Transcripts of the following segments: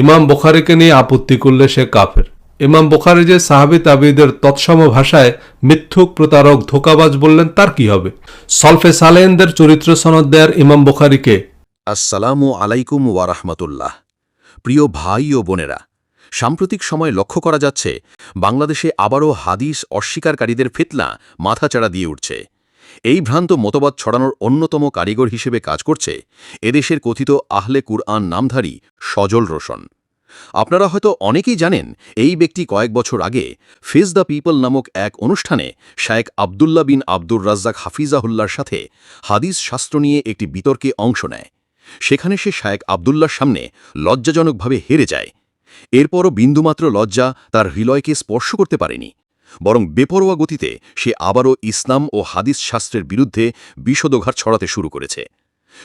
ইমাম বোখারিকে নিয়ে আপত্তি করলে সে কাফের। ইমাম বোখারি যে সাহাবি তাবিদের তৎসম ভাষায় মিথ্যুক প্রতারক ধোকাবাজ বললেন, তার কি হবে? সলফে সালেনদের চরিত্র সনদ দেয়ার ইমাম বোখারিকে আসসালামু আলাইকুম ওয়ারাহমাতুল্লাহ প্রিয় ভাই ও বোনেরা, সাম্প্রতিক সময় লক্ষ্য করা যাচ্ছে, বাংলাদেশে আবারও হাদিস অস্বীকারীদের ফিতনা মাথাচাড়া দিয়ে উঠছে। এই ভ্রান্ত মতবাদ ছড়ানোর অন্যতম কারিগর হিসেবে কাজ করছে এদেশের কথিত আহলে কুরআন নামধারী সজল রোশন। আপনারা হয়তো অনেকেই জানেন, এই ব্যক্তি কয়েক বছর আগে ফিজ দ্য পিপল নামক এক অনুষ্ঠানে শায়েক আবদুল্লাহ বিন আব্দুর রাজ্জাক হাফিজাহুল্লার সাথে হাদিস শাস্ত্র নিয়ে একটি বিতর্কে অংশ নেয়। সেখানে সে শায়েক আবদুল্লার সামনে লজ্জাজনকভাবে হেরে যায়। এরপরও বিন্দুমাত্র লজ্জা তার হৃদয়কে স্পর্শ করতে পারেনি। বরং বেপরোয়া গতিতে সে আবারও ইসলাম ও হাদিস শাস্ত্রের বিরুদ্ধে বিষদঘাত ছড়াতে শুরু করেছে।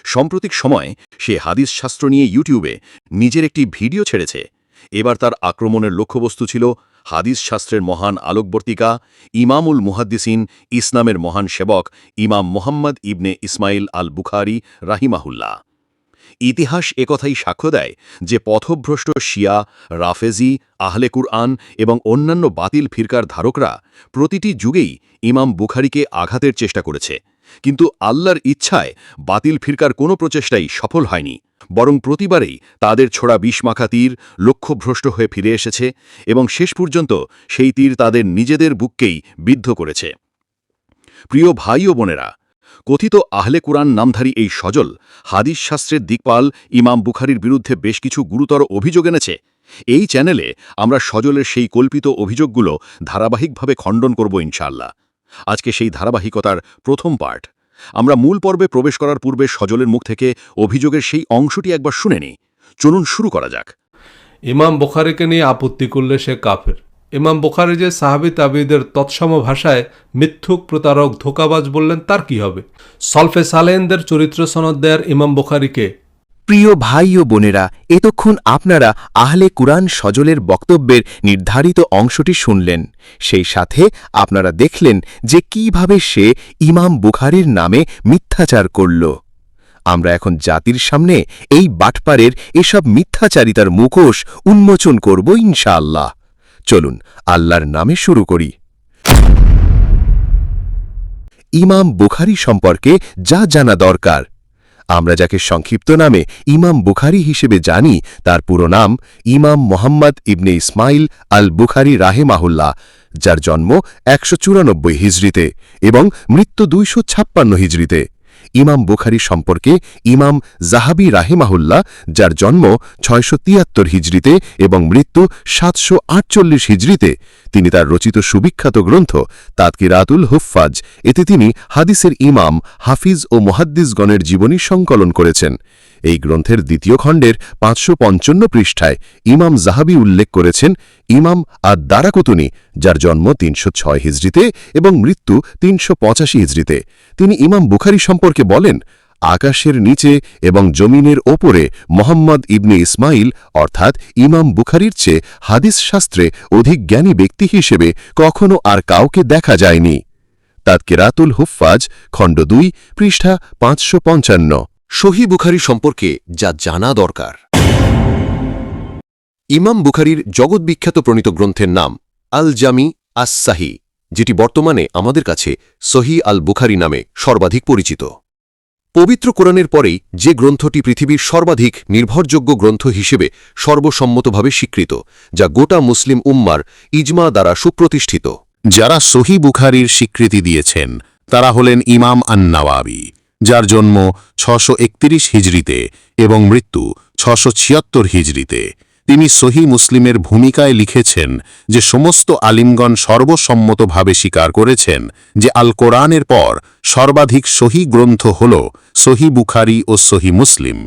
সাম্প্রতিক সময় সে হাদিস শাস্ত্র নিয়ে ইউটিউবে নিজের একটি ভিডিও ছেড়েছে। এবার তার আক্রমণের লক্ষ্যবস্তু ছিল হাদিস শাস্ত্রের মহান আলোকবর্তিকা, ইমামুল মুহাদ্দিসিন, ইসলামের মহান সেবক ইমাম মোহাম্মদ ইবনে ইসমাইল আল বুখারি রাহিমাহুল্লাহ। ইতিহাস একথাই সাক্ষ্য দেয় যে পথভ্রষ্ট শিয়া, রাফেজি, আহলে কুরআন এবং অন্যান্য বাতিল ফিরকার ধারকরা প্রতিটি যুগেই ইমাম বুখারিকে আঘাতের চেষ্টা করেছে। কিন্তু আল্লাহর ইচ্ছায় বাতিল ফিরকার কোনো প্রচেষ্টাই সফল হয়নি। বরং প্রতিবারেই তাদের ছোড়া বিষমাখা তীর লক্ষ্যভ্রষ্ট হয়ে ফিরে এসেছে এবং শেষ পর্যন্ত সেই তীর তাদের নিজেদের বুককেই বিদ্ধ করেছে। প্রিয় ভাই ও বোনেরা কথিত আহলে কুরআন নামধারী এই সজল হাদিস শাস্ত্রের দিকপাল ইমাম বুখারির বিরুদ্ধে বেশ কিছু গুরুতর অভিযোগ এনেছে। এই চ্যানেলে আমরা সজলের সেই কল্পিত অভিযোগগুলো ধারাবাহিকভাবে খণ্ডন করব ইনশাল্লাহ আজকে সেই ধারাবাহিকতার প্রথম পার্ট। আমরা মূল পর্বে প্রবেশ করার পূর্বে সজলের মুখ থেকে অভিযোগের সেই অংশটি একবার শুনে নিই। চলুন শুরু করা যাক। ইমাম বোখারিকে নিয়ে আপত্তি করলে সে কাফের। ইমাম বোখারি যে সাহাবি তাবিদের তৎসম ভাষায় মিথ্যুক প্রতারক ধোকাবাজ বললেন, তার কি হবে? সলফে সালেনদের চরিত্র সনদ দেয়ার ইমাম বোখারিকে প্রিয় ভাই ও বোনেরা, এতক্ষণ আপনারা আহলে কুরআন সজলের বক্তব্যের নির্ধারিত অংশটি শুনলেন। সেই সাথে আপনারা দেখলেন যে কীভাবে সে ইমাম বুখারির নামে মিথ্যাচার করল। আমরা এখন জাতির সামনে এই বাটপারের এসব মিথ্যাচারিতার মুখোশ উন্মোচন করব ইনশাআল্লাহ। চলুন, আল্লাহর নামে শুরু করি। ইমাম বুখারি সম্পর্কে যা জানা দরকার। আমরা যাকে সংক্ষিপ্ত নামে ইমাম বুখারি হিসেবে জানি, তার পুরো নাম ইমাম মোহাম্মদ ইবনে ইসমাইল আল বুখারি রাহেমাহুল্লাহ, যার জন্ম একশো চুরানব্বই হিজড়িতে এবং মৃত্যু দুইশো ছাপ্পান্ন হিজড়িতে। ইমাম বুখারি সম্পর্কে ইমাম জাহাবি রাহেমাহুল্লা যার জন্ম ছয়শো তিয়াত্তর হিজড়িতে এবং মৃত্যু সাতশো আটচল্লিশ হিজড়িতে, তিনি তার রচিত সুবিখ্যাত গ্রন্থ তাৎকিরাতুল হুফফাজ, এতে তিনি হাদিসের ইমাম, হাফিজ ও মহাদ্দিসগণের জীবনী সংকলন করেছেন। এই গ্রন্থের দ্বিতীয় খণ্ডের পাঁচশো পঞ্চান্ন পৃষ্ঠায় ইমাম জাহাবি উল্লেখ করেছেন, ইমাম আর দারাকুতুনি যার জন্ম তিনশো ছয় হিজড়িতে এবং মৃত্যু তিনশো পঁচাশি হিজড়িতে। তিনি ইমাম বুখারি সম্পর্কে বলেন, আকাশের নিচে এবং জমিনের ওপরে মোহাম্মদ ইবনে ইসমাইল, অর্থাৎ ইমাম বুখারির চেয়ে হাদিস শাস্ত্রে অধিক জ্ঞানী ব্যক্তি হিসেবে কখনো আর কাউকে দেখা যায়নি। তাৎকেরাতুল হুফফাজ, খণ্ড দুই, পৃষ্ঠা পাঁচশো পঞ্চান্ন। সহি বুখারি সম্পর্কে যা জানা দরকার। ইমাম বুখারির জগৎবিখ্যাত প্রণীত গ্রন্থের নাম আল জামি আস সাহি যেটি বর্তমানে আমাদের কাছে সহি আল বুখারি নামে সর্বাধিক পরিচিত। পবিত্র কোরআনের পরেই যে গ্রন্থটি পৃথিবীর সর্বাধিক নির্ভরযোগ্য গ্রন্থ হিসেবে সর্বসম্মতভাবে স্বীকৃত, যা গোটা মুসলিম উম্মার ইজমা দ্বারা সুপ্রতিষ্ঠিত। যারা সহি বুখারির স্বীকৃতি দিয়েছেন, তারা হলেন ইমাম আন্নাওয়াবি। যার জন্ম ছশো একত্রিশ হিজড়িতে এবং মৃত্যু ছশো ছিয়াত্তর হিজড়িতে। তিনি সহি মুসলিমের ভূমিকায় লিখেছেন যে সমস্ত আলিমগণ সর্বসম্মতভাবে স্বীকার করেছেন যে আল কোরআনের পর সর্বাধিক সহি গ্রন্থ হল সহি বুখারি ও সহি মুসলিম।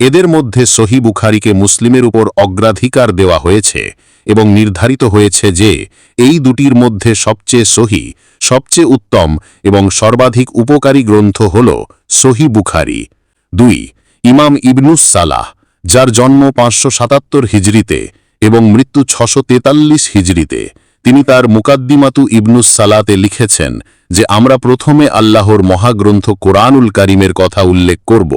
এদের মধ্যে সহি বুখারিকে মুসলিমের উপর অগ্রাধিকার দেওয়া হয়েছে এবং নির্ধারিত হয়েছে যে এই দুটির মধ্যে সবচেয়ে সহি, সবচেয়ে উত্তম এবং সর্বাধিক উপকারী গ্রন্থ হল সহি বুখারি। দুই, ইমাম ইবনুস সালাহ, যার জন্ম পাঁচশো সাতাত্তর হিজড়িতে এবং মৃত্যু ছশো তেতাল্লিশ হিজড়িতে। তিনি তার মুকাদ্দিমাতু ইবনুস সালাতে লিখেছেন যে, আমরা প্রথমে আল্লাহর মহাগ্রন্থ কোরআনুল কারিমের কথা উল্লেখ করব।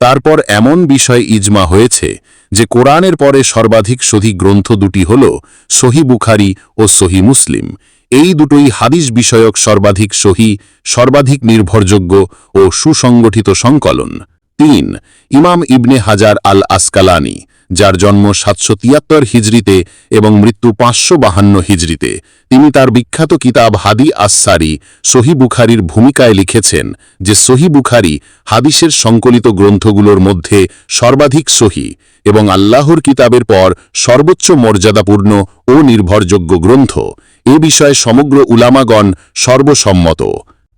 তারপর এমন বিষয় ইজমা হয়েছে যে কোরআনের পরে সর্বাধিক সহি গ্রন্থ দুটি হল সহি বুখারি ও সহি মুসলিম। এই দুটোই হাদিস বিষয়ক সর্বাধিক সহি, সর্বাধিক নির্ভরযোগ্য ও সুসংগঠিত সংকলন। তিন, ইমাম ইবনে হাজার আল আসকালানি যার জন্ম সাতশো তিয়াত্তর হিজড়িতে এবং মৃত্যু পাঁচশো বাহান্ন হিজড়িতে তিনি তার বিখ্যাত কিতাব হাদি আসারি সহি বুখারির ভূমিকায় লিখেছেন যে সহি বুখারি হাদিসের সংকলিত গ্রন্থগুলোর মধ্যে সর্বাধিক সহি এবং আল্লাহর কিতাবের পর সর্বোচ্চ মর্যাদাপূর্ণ ও নির্ভরযোগ্য গ্রন্থ। এ বিষয়ে সমগ্র উলামাগণ সর্বসম্মত।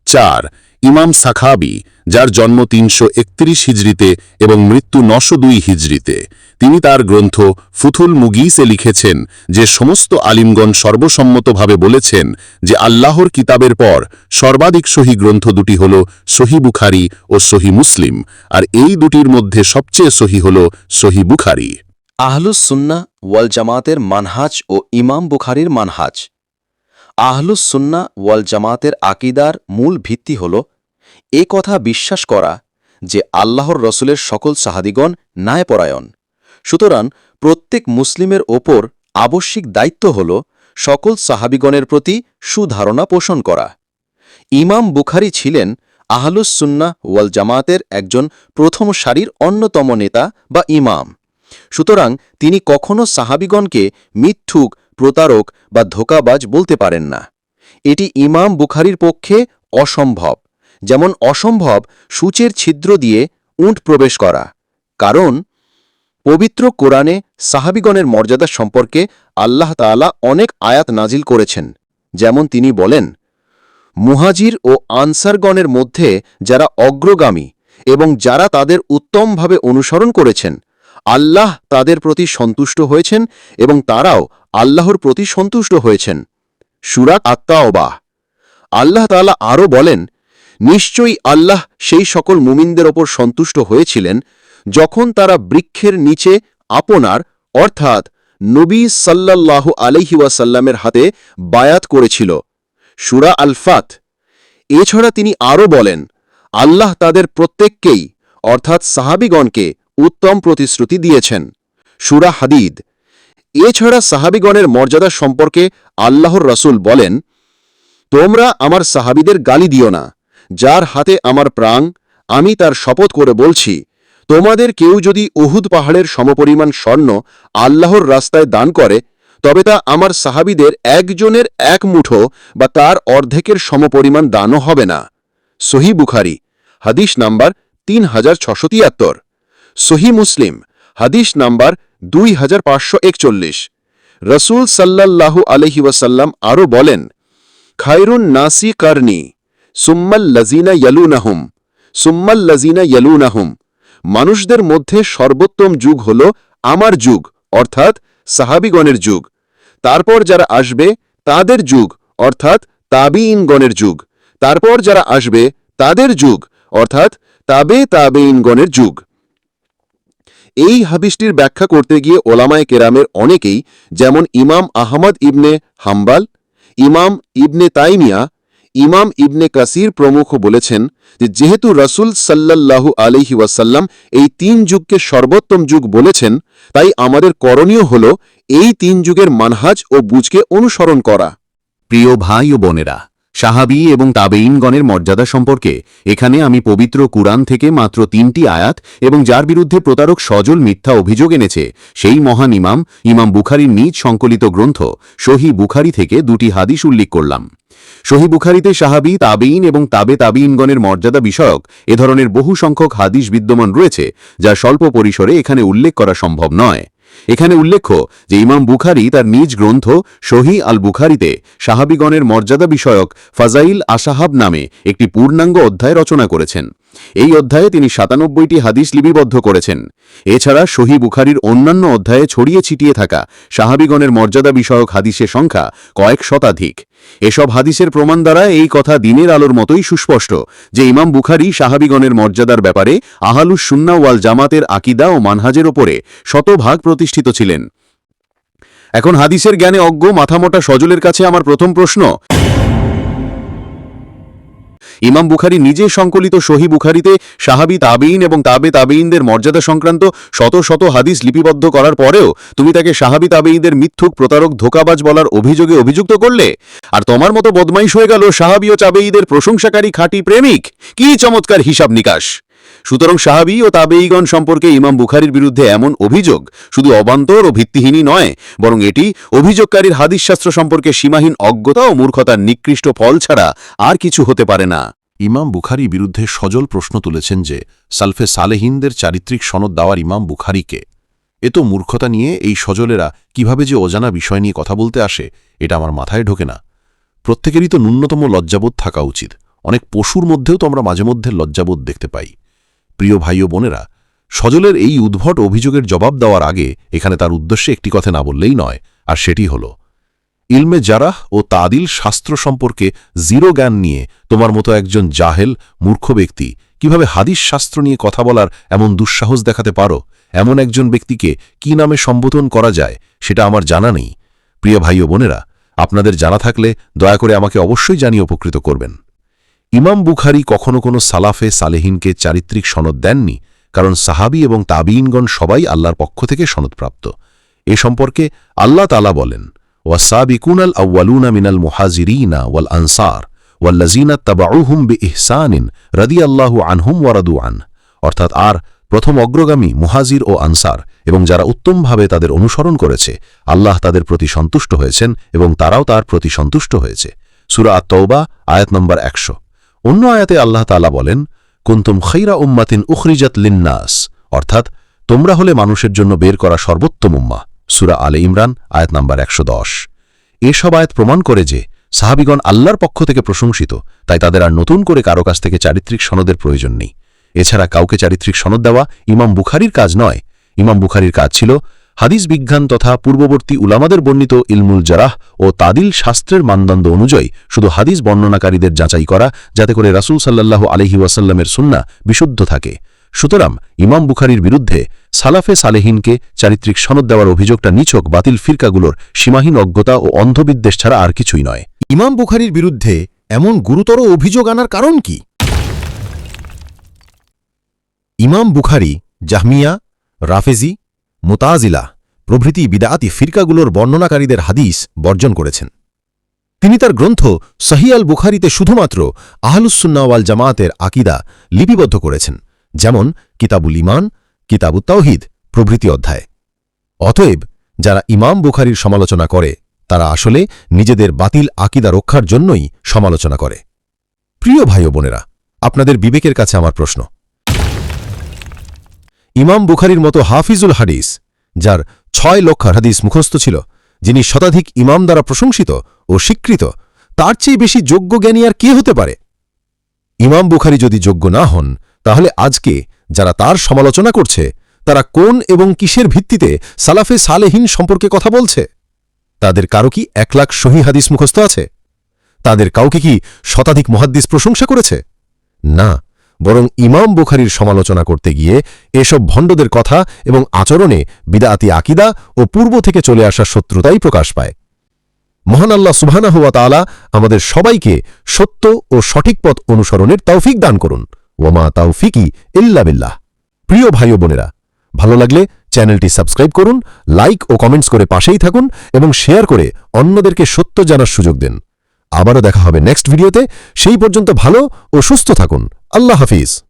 চার, ইমাম সাখাবি যার জন্ম তিনশো একত্রিশ হিজড়িতে এবং মৃত্যু নশো দুই হিজড়িতে। তিনি তার গ্রন্থ ফুথুল মুগিসে লিখেছেন, যে সমস্ত আলিমগণ সর্বসম্মতভাবে বলেছেন যে আল্লাহর কিতাবের পর সর্বাধিক সহি গ্রন্থ দুটি হল সহি বুখারি ও সহি মুসলিম, আর এই দুটির মধ্যে সবচেয়ে সহি হল সহি বুখারি। আহলুস সুন্না ওয়াল জামাতের মানহাজ ও ইমাম বুখারির মানহাজ। আহলুস সুন্না ওয়াল জামাতের আকিদার মূল ভিত্তি হল এ কথা বিশ্বাস করা যে আল্লাহর রসুলের সকল সাহাদিগণ ন্যায়পরায়ণ। সুতরাং প্রত্যেক মুসলিমের ওপর আবশ্যিক দায়িত্ব হল সকল সাহাবিগণের প্রতি সুধারণা পোষণ করা। ইমাম বুখারি ছিলেন আহলুস সুন্না ওয়াল জামাতের একজন প্রথম সারির অন্যতম নেতা বা ইমাম। সুতরাং তিনি কখনও সাহাবিগণকে মিথ্যুক, প্রতারক বা ধোকাবাজ বলতে পারেন না। এটি ইমাম বুখারির পক্ষে অসম্ভব। যেমন অসম্ভব সূচের ছিদ্র দিয়ে উঁট প্রবেশ করা। কারণ, পবিত্র কোরআনে সাহাবিগণের মর্যাদা সম্পর্কে আল্লাহ তাআলা অনেক আয়াত নাজিল করেছেন। যেমন তিনি বলেন, মুহাজির ও আনসারগণের মধ্যে যারা অগ্রগামী এবং যারা তাদের উত্তমভাবে অনুসরণ করেছেন, আল্লাহ তাদের প্রতি সন্তুষ্ট হয়েছেন এবং তারাও আল্লাহর প্রতি সন্তুষ্ট হয়েছেন। সুরাক আত্মাওবাহ আল্লাহ তাআলা আরও বলেন নিশ্চয়ই আল্লাহ সেই সকল মুমিনদের ওপর সন্তুষ্ট হয়েছিলেন যখন তারা বৃক্ষের নিচে আপনার, অর্থাৎ নবী সাল্লাল্লাহু আলাইহি ওয়াসাল্লামের হাতে বায়াত করেছিল। সুরা আলফাত। এছাড়া তিনি আরও বলেন, আল্লাহ তাদের প্রত্যেককেই, অর্থাৎ সাহাবিগণকে উত্তম প্রতিশ্রুতি দিয়েছেন। সুরা হাদিদ। এছাড়া সাহাবিগণের মর্যাদা সম্পর্কে আল্লাহর রসুল বলেন, তোমরা আমার সাহাবিদের গালি দিও না। যার হাতে আমার প্রাণ, আমি তার শপথ করে বলছি, তোমাদের কেউ যদি উহুদ পাহাড়ের সমপরিমাণ স্বর্ণ আল্লাহর রাস্তায় দান করে, তবে তা আমার সাহাবিদের একজনের এক মুঠো বা তার অর্ধেকের সমপরিমাণ দানও হবে না। সহি বুখারি, হাদিস নাম্বার তিন হাজার ছশো তিয়াত্তর। সহি মুসলিম, হাদিস নাম্বার দুই হাজার পাঁচশো একচল্লিশ। রসুল সাল্লাল্লাহু আলহি ওয়াসাল্লাম আরও বলেন খায়রুন নাসি কারনি সুম্মাল লাজিনা ইয়ালুনাহুম সুম্মাল লাজিনা ইয়ালুনাহুম। মানুষদের মধ্যে সর্বোত্তম যুগ হল আমার যুগ, অর্থাৎ সাহাবিগণের যুগ। তারপর যারা আসবে, তাদের যুগ, অর্থাৎ তাবিইনগণের যুগ। তারপর যারা আসবে, তাদের যুগ, অর্থাৎ তাবে তাবেইনগণের যুগ। এই হাবিসটির ব্যাখ্যা করতে গিয়ে ওলামায় কেরামের অনেকেই, যেমন ইমাম আহমদ ইবনে হাম্বাল, ইমাম ইবনে তাইমিয়া ইমাম ইবনে কাসির প্রমুখ বলেছেন যে, যেহেতু রসুল সাল্লাল্লাহু আলহি ওয়াসাল্লাম এই তিন যুগকে সর্বোত্তম যুগ বলেছেন, তাই আমাদের করণীয় হল এই তিন যুগের মানহাজ ও বুঝকে অনুসরণ করা। প্রিয় ভাই ও বোনেরা সাহাবি এবং তাবেইনগণের মর্যাদা সম্পর্কে। এখানে আমি পবিত্র কুরআন থেকে মাত্র তিনটি আয়াত এবং যার বিরুদ্ধে প্রতারক সজল মিথ্যা অভিযোগ এনেছে। সেই মহান ইমাম ইমাম বুখারির নিজ সংকলিত গ্রন্থ সহি বুখারি থেকে দুটি হাদিস উল্লেখ করলাম। সহি বুখারিতে সাহাবি তাবেইন এবং তাবে তাবেইনগণের মর্যাদা বিষয়ক এ ধরনের বহু সংখ্যক হাদিস বিদ্যমান রয়েছে, যা স্বল্প পরিসরে এখানে উল্লেখ করা সম্ভব নয়। এখানে উল্লেখ্য যে ইমাম বুখারি তার নিজ গ্রন্থ সহি আল বুখারিতে সাহাবিগণের মর্যাদা বিষয়ক ফাজাইল আসাহাব নামে একটি পূর্ণাঙ্গ অধ্যায় রচনা করেছেন। এই অধ্যায়ে তিনি সাতানব্বইটি হাদিস লিপিবদ্ধ করেছেন। এছাড়া সহি বুখারির অন্যান্য অধ্যায়ে ছড়িয়ে ছিটিয়ে থাকা সাহাবিগণের মর্যাদা বিষয়ক হাদিসের সংখ্যা কয়েক শতাধিক। এসব হাদিসের প্রমাণ দ্বারা এই কথা দিনের আলোর মতোই সুস্পষ্ট যে ইমাম বুখারি সাহাবিগণের মর্যাদার ব্যাপারে আহালুস সুন্না ওয়াল জামাতের আকিদা ও মানহাজের ওপরে শতভাগ প্রতিষ্ঠিত ছিলেন। এখন হাদিসের জ্ঞানে অজ্ঞ মাথামোটা সজলের কাছে আমার প্রথম প্রশ্ন ইমাম বুখারি নিজে সংকলিত সহি বুখারিতে সাহাবি তাবিন এবং তাবে তাবেইনদের মর্যাদা সংক্রান্ত শত শত হাদিস লিপিবদ্ধ করার পরেও তুমি তাকে সাহাবি তাবেইনদের মিথ্যুক প্রতারক ধোকাবাজ বলার অভিযোগে অভিযুক্ত করলে? আর তোমার মতো বদমাইশ হয়ে গেল সাহাবি ও তাবেঈদের প্রশংসাকারী খাঁটি প্রেমিক? কি চমৎকার হিসাব নিকাশ! সুতরাং সাহাবি ও তাবেইগণ সম্পর্কে ইমাম বুখারির বিরুদ্ধে এমন অভিযোগ শুধু অবান্তর ও ভিত্তিহীনই নয়, বরং এটি অভিযোগকারীর হাদিসশাস্ত্র সম্পর্কে সীমাহীন অজ্ঞতা ও মূর্খতার নিকৃষ্ট ফল ছাড়া আর কিছু হতে পারে না। ইমাম বুখারি বিরুদ্ধে সজল প্রশ্ন তুলেছেন যে, সালফে সালেহিনদের চারিত্রিক সনদ দেওয়ার ইমাম বুখারিকে। এ তো মূর্খতা নিয়ে এই সজলেরা কীভাবে যে অজানা বিষয় নিয়ে কথা বলতে আসে, এটা আমার মাথায় ঢোকে না। প্রত্যেকেরই তো ন্যূনতম লজ্জাবোধ থাকা উচিত। অনেক পশুর মধ্যেও তো আমরা মাঝে মধ্যে লজ্জাবোধ দেখতে পাই। প্রিয় ভাই ও বোনেরা, সজলের এই উদ্ভট অভিযোগের জবাব দেওয়ার আগে এখানে তার উদ্দেশ্যে একটি কথা না বললেই নয়, আর সেটি হল, ইলমে জারাহ ও তাদিল শাস্ত্র সম্পর্কে জিরো জ্ঞান নিয়ে তোমার মতো একজন জাহেল, মূর্খ ব্যক্তি কীভাবে হাদিস শাস্ত্র নিয়ে কথা বলার এমন দুঃসাহস দেখাতে পারো? এমন একজন ব্যক্তিকে কি নামে সম্বোধন করা যায় সেটা আমার জানা নেই। প্রিয় ভাই ও বোনেরা, আপনাদের জানা থাকলে দয়া করে আমাকে অবশ্যই জানিয়ে উপকৃত করবেন। ইমাম বুখারি কখনো কোনো সালাফে সালেহিনকে চারিত্রিক সনদ দেননি, কারণ সাহাবি এবং তাবিইনগণ সবাই আল্লাহর পক্ষ থেকে সনদপ্রাপ্ত। এ সম্পর্কে আল্লাহ তালা বলেন, ওয়াসাবিকুন আল আউ্বালুনা মিনাল মুহাজিরিনা ওয়াল আনসার ওয়াল্লাজিনা তাবাউহুম বে ইহসানিন রদি আল্লাহু আনহুম ওয়ারাদু আন। অর্থাৎ আর প্রথম অগ্রগামী মুহাজির ও আনসার এবং যারা উত্তমভাবে তাদের অনুসরণ করেছে, আল্লাহ তাদের প্রতি সন্তুষ্ট হয়েছেন এবং তারাও তার প্রতি সন্তুষ্ট হয়েছে। সুরা আত্মবা আয়াত নম্বর একশো। অন্য আয়াতে আল্লাহ তালা বলেন, কুন্তুম খৈরা উম্মাতিন উখরিজাত লিন্নাস অর্থাৎ তোমরা হলে মানুষের জন্য বের করা সর্বোত্তম উম্মা সুরা আলে ইমরান, আয়াত নাম্বার একশো দশ। এসব আয়াত প্রমাণ করে যে সাহাবিগণ আল্লাহর পক্ষ থেকে প্রশংসিত, তাই তাদের আর নতুন করে কারও কাছ থেকে চারিত্রিক সনদের প্রয়োজন নেই। এছাড়া কাউকে চারিত্রিক সনদ দেওয়া ইমাম বুখারির কাজ নয়। ইমাম বুখারির কাজ ছিল হাদিস বিজ্ঞান তথা পূর্ববর্তী উলামাদের বর্ণিত ইলমুল জারাহ ও তাদিল শাস্ত্রের মানদণ্ড অনুযায়ী শুধু হাদিস বর্ণনাকারীদের যাচাই করা, যাতে করে রাসূল সাল্লাল্লাহু আলহি ওয়াসাল্লামের সুন্না বিশুদ্ধ থাকে। সুতরাং ইমাম বুখারির বিরুদ্ধে সালাফে সালেহিনকে চারিত্রিক সনদ দেওয়ার অভিযোগটা নিছক বাতিল ফিরকাগুলোর সীমাহীন অজ্ঞতা ও অন্ধবিদ্বেষ ছাড়া আর কিছুই নয়। ইমাম বুখারির বিরুদ্ধে এমন গুরুতর অভিযোগ আনার কারণ কি? ইমাম বুখারি, জাহমিয়া, রাফেজি মোতাজিলা, প্রভৃতি বিদায়াতি ফিরকাগুলোর বর্ণনাকারীদের হাদিস বর্জন করেছেন। তিনি তার গ্রন্থ সহিয়াল বুখারিতে শুধুমাত্র আহলুসুন্নাওয়াল জামায়াতের আকিদা লিপিবদ্ধ করেছেন, যেমন কিতাবুল ইমান কিতাবু তাওহিদ, প্রভৃতি অধ্যায়। অতএব যারা ইমাম বুখারির সমালোচনা করে, তারা আসলে নিজেদের বাতিল আকিদা রক্ষার জন্যই সমালোচনা করে। প্রিয় ভাই বোনেরা, আপনাদের বিবেকের কাছে আমার প্রশ্ন ইমাম বুখারির মতো হাফিজুল হাদিস, যার ছয় লক্ষ হাদিস মুখস্থ ছিল, যিনি শতাধিক ইমাম দ্বারা প্রশংসিত ও স্বীকৃত, তার চেয়ে বেশি যোগ্য জ্ঞানী আর কে হতে পারে? ইমাম বুখারি যদি যোগ্য না হন, তাহলে আজকে যারা তার সমালোচনা করছে, তারা কোন এবং কিসের ভিত্তিতে সালাফে সালেহীন সম্পর্কে কথা বলছে? তাদের কারও কি এক লাখ সহি হাদিস মুখস্থ আছে? তাদের কাউকে কি শতাধিক মহাদ্দিস প্রশংসা করেছে? না বরং ইমাম বুখারির সমালোচনা করতে গিয়ে এসব ভণ্ডদের কথা এবং আচরণে বিদাতি আকিদা ও পূর্ব থেকে চলে আসা শত্রুতাই প্রকাশ পায়। মহান আল্লাহ সুবহানাহ ওয়া তাআলা আমাদের সবাইকে সত্য ও সঠিক পথ অনুসরণের তৌফিক দান করুন। ওমা তাওফিকি ইল্লা বিল্লাহ। প্রিয় ভাই বোনেরা, ভালো লাগলে চ্যানেলটি সাবস্ক্রাইব করুন, লাইক ও কমেন্টস করে পাশেই থাকুন এবং শেয়ার করে অন্যদেরকে সত্য জানার সুযোগ দেন। আবারও দেখা হবে নেক্সট ভিডিওতে। সেই পর্যন্ত ভালো ও সুস্থ থাকুন। আল্লাহ হাফিজ